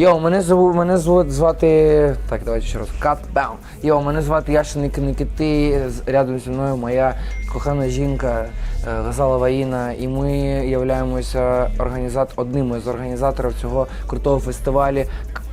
Йо, мене зву, мене звати. Так, давайте ще раз. Кат баум. Йо, мене звати Яша Ник- Никити. Рядом зі мною моя кохана жінка Газала Ваїна. І ми являємося організат... одним із організаторів цього крутого фестивалю,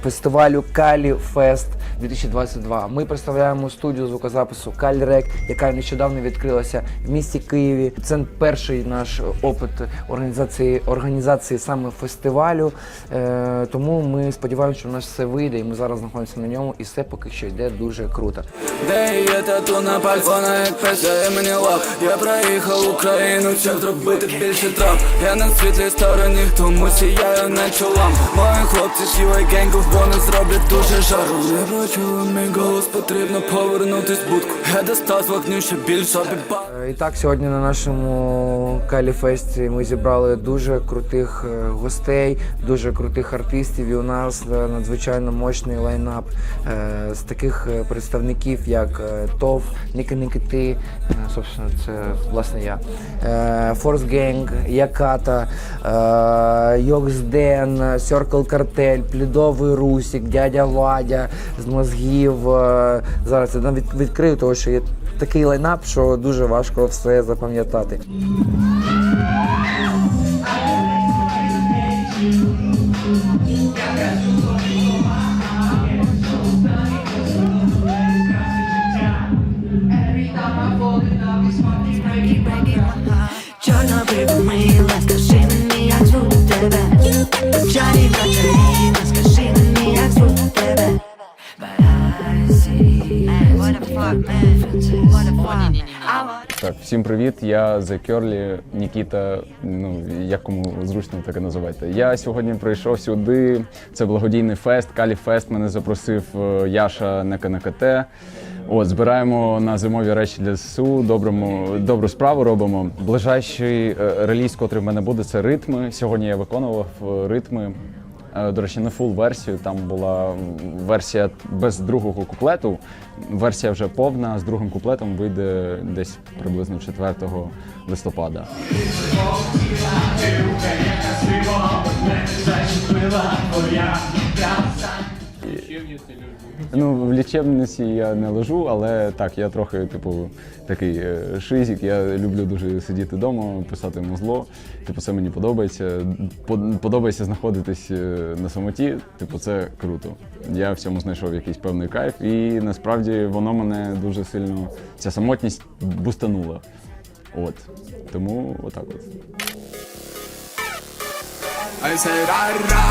фестивалю Калі Фест 2022. Ми представляємо студію звукозапису Кальрек, яка нещодавно відкрилася в місті Києві. Це перший наш опит організації організації саме фестивалю. Е, тому ми сподіваємося, що у нас все вийде, і ми зараз знаходимося на ньому, і все поки що йде дуже круто. Де є тату на пальці, вона як мені лав Я проїхав Україну, щоб зробити більше трав Я на світлій стороні, тому сіяю не чолам Мої хлопці UA генгу, вони зроблять дуже жару. Не бачу, мій голос, потрібно повернутись в будку. Достав з вогню, ще більш собі ба Е, І так, сьогодні на нашому Каліфесті ми зібрали дуже крутих е, гостей, дуже крутих артистів. І у нас е, надзвичайно мощний лайнап е, з таких представників, як ТОВ, Ніки Никити, е, собственно, це власне я, Force Gang, Яката, е, Йокс Ден, Circle Cartel, Плідовий Русік, Дядя Вадя з мозгів. Зараз я навіть відкрию, тому що є такий лайнап, що дуже важко все запам'ятати. Прибумила, скажи мені, як тебе Чарівна скажи мені, як тебе But I see What the fuck, man What the fuck I want Так, всім привіт. Я The Curly, Нікіта. Ну як кому зручно так і називайте. Я сьогодні прийшов сюди. Це благодійний фест, Калі Фест. Мене запросив е, Яша НКНКТ. От збираємо на зимові речі для СУ. Доброму добру справу робимо. Ближайший е, реліз, котрий в мене буде, це ритми. Сьогодні я виконував е, ритми. Е, До речі, не фул версію. Там була версія без другого куплету. Версія вже повна з другим куплетом вийде десь приблизно 4 листопада. Ну, в лічебниці я не лежу, але так, я трохи, типу, такий е, шизик. Я люблю дуже сидіти вдома, писати музло. Типу, це мені подобається. Под- Подобається знаходитись е, на самоті. Типу, це круто. Я в цьому знайшов якийсь певний кайф, і насправді воно мене дуже сильно, ця самотність бустанула. От. Тому отак от. Ай це ра-ра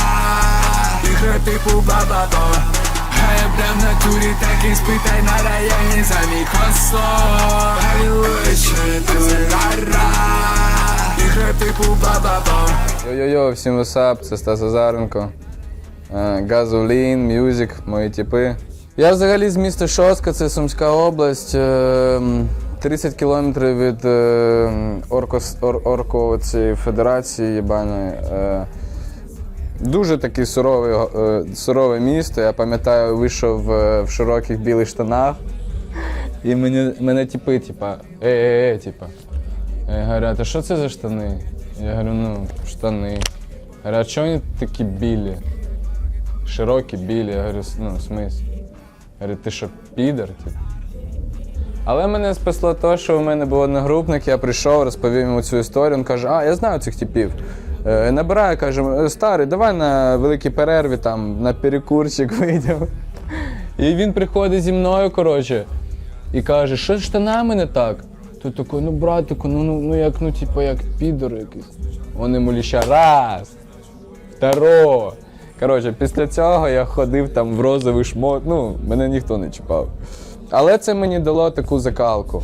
Ігри типу бабабо А я в натурі так і спитай на районі за мій ра-ра Ігри типу бабабо Йо-йо-йо, всім васап, це Стас Азаренко. Е, Газолін, Мюзик, мої типи. Я взагалі з міста Шостка, це Сумська область. Е, м, 30 кілометрів від е, Оркос, Ор, Орко цієї федерації єбаної. Е, Дуже таке сурове, е, сурове місто. Я пам'ятаю, вийшов е, в широких білих штанах. І мені, мене типи, типа, е, е, е, типа. Я говорю, а що це за штани? Я говорю, ну, штани. Говорю, а чого вони такі білі? Широкі, білі. Я говорю, ну, в смислі? Говорю, ти що, підер? Типу? Але мене спасло те, що у мене був одногрупник, я прийшов, розповів йому цю історію. Він каже, а, я знаю цих типів. Е, набирає, каже, «Е, старий, давай на великій перерві, там, на перекурчик вийдемо. І він приходить зі мною, коротше, і каже, що з штанами не так? Тут такий, ну братику, ну, ну, ну як, ну, типу, як підор якийсь. Вони йому ліща раз, второ. Коротше, після цього я ходив там в розовий шмот, ну, мене ніхто не чіпав. Але це мені дало таку закалку.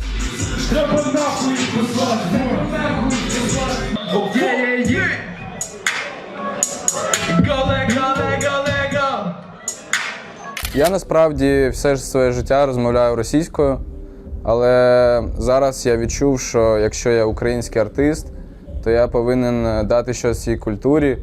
Я насправді все ж своє життя розмовляю російською, але зараз я відчув, що якщо я український артист, то я повинен дати щось цій культурі.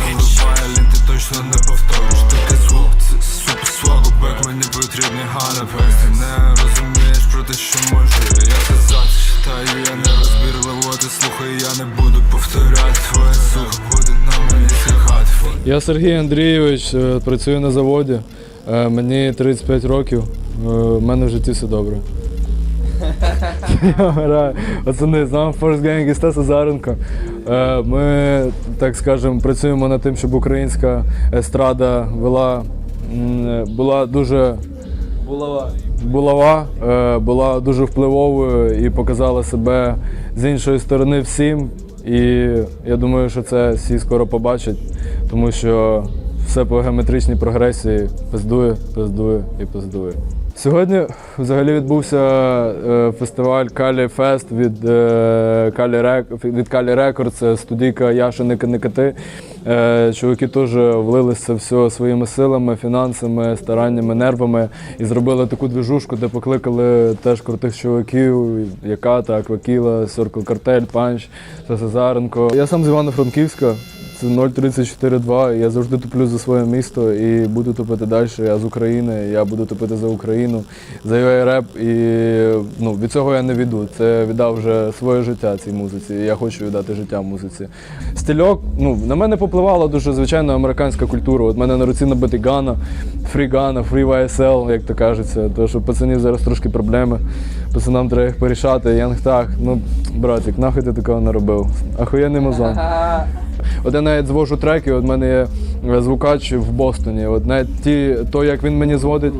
Наливає лінти, точно не повториш Таке звук, це супер свого бек Мені потрібний ганапець Ти не розумієш про те, що можу я казати Читаю, я не розбірливо, ти слухай, я не буду повторяти Твоє сухо буде на мені сягати Я Сергій Андрійович, е, працюю на заводі. Е, Мені 35 років. Е, в мене в житті все добре. Пацани, з нами Force Gang і Стас Азаренко. Е, Ми, так скажемо, працюємо над тим, щоб українська естрада вела, була дуже булава, булава е, була дуже впливовою і показала себе з іншої сторони всім. І я думаю, що це всі скоро побачать, тому що все по геометричній прогресії пиздує, пиздує і пиздує. Сьогодні взагалі відбувся е, фестиваль Калі Фест від е, Калі від Калі. Це студійка Яша Ника Никати. Е, чуваки теж влилися все своїми силами, фінансами, стараннями, нервами і зробили таку двіжушку, де покликали теж крутих чуваків, Яката, Аквакіла, Circle Cartel, Панч, Сазаренко. Я сам з Івано-Франківська. Це 034-2. Я завжди туплю за своє місто і буду топити далі. Я з України, я буду топити за Україну, за UA реп. І ну, від цього я не віду. Це віддав вже своє життя цій музиці. і Я хочу віддати життя музиці. Стильок, ну, на мене попливала дуже звичайно американська культура. От мене на руці набитий Гана, Free Гана, Free YSL, як то кажеться. Тому що пацанів зараз трошки проблеми. Пацанам треба їх порішати. Янгтах, ну, братик, нахуй ти такого не робив. Ахуєнний музон. От я навіть звожу треки, от в мене є е, звукач в Бостоні. От навіть ті, то, як він мені зводить.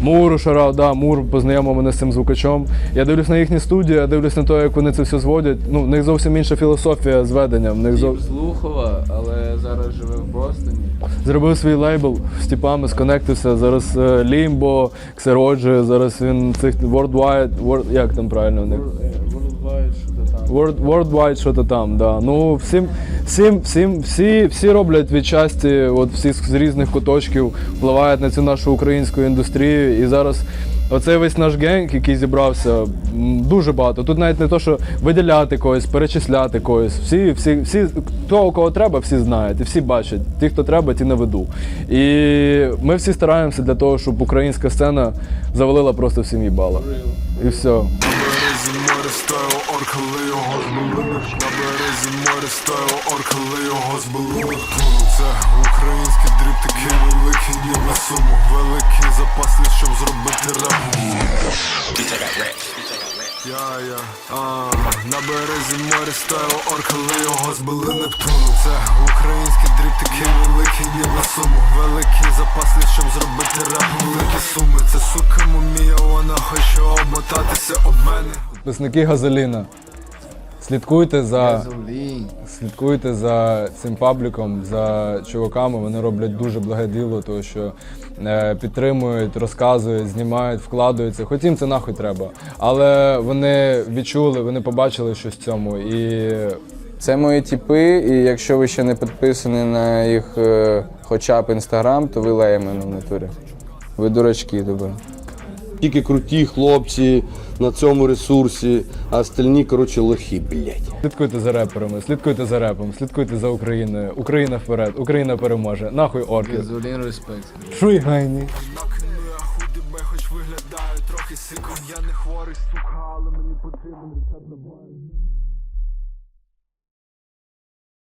Муру Шарау, да, Мур познайомив мене з цим звукачом. Я дивлюсь на їхні студії, я дивлюсь на те, як вони це все зводять. Ну, в них зовсім інша філософія зведення. В них зов... Слухова, але зараз живе в Бостоні. Зробив свій лейбл з типами, сконектився. Зараз е, Лімбо, Ксероджі, зараз він цих Worldwide, World, як там правильно в них? World, worldwide, що то там, да. Ну, всім, всім, всім, всі, всі роблять відчасті, от всі з різних куточків впливають на цю нашу українську індустрію. І зараз оцей весь наш генг, який зібрався, дуже багато. Тут навіть не то, що виділяти когось, перечисляти когось. Всі, всі, всі, того, кого треба, всі знають, і всі бачать. Ті, хто треба, ті на виду. І ми всі стараємося для того, щоб українська сцена завалила просто всім їбала. І все. Березі море стояло ор, його збили На березі море стояло ор, коли його збили Це український дріб великий, ні на суму Великий запас, щоб зробити реп Я, я, а, на березі моря стояло ор, коли його збили Нептуну Це український дріб великий, ні на суму Великий запас, щоб зробити реп Великі суми, це сука мумія, хоче обмотатися об мене Підписники Газоліна. Слідкуйте за, слідкуйте за цим пабліком, за чуваками. Вони роблять дуже благе діло, тому що е, підтримують, розказують, знімають, вкладаються. Хоч їм це нахуй треба. Але вони відчули, вони побачили щось в цьому. І Це мої тіпи, і якщо ви ще не підписані на їх е, хоча б інстаграм, то ви леєме в натурі. Ви дурачки, добре. Тільки круті хлопці на цьому ресурсі, а остальні, коротше, лохи, блядь. слідкуйте за реперами, слідкуйте за репом, слідкуйте за Україною. Україна вперед, Україна переможе. Нахуй орки. Газолін респект. Шуй гайні. Хоч виглядаю трохи сиком Я не хворий, сука, але мені потрібен рецепт на бай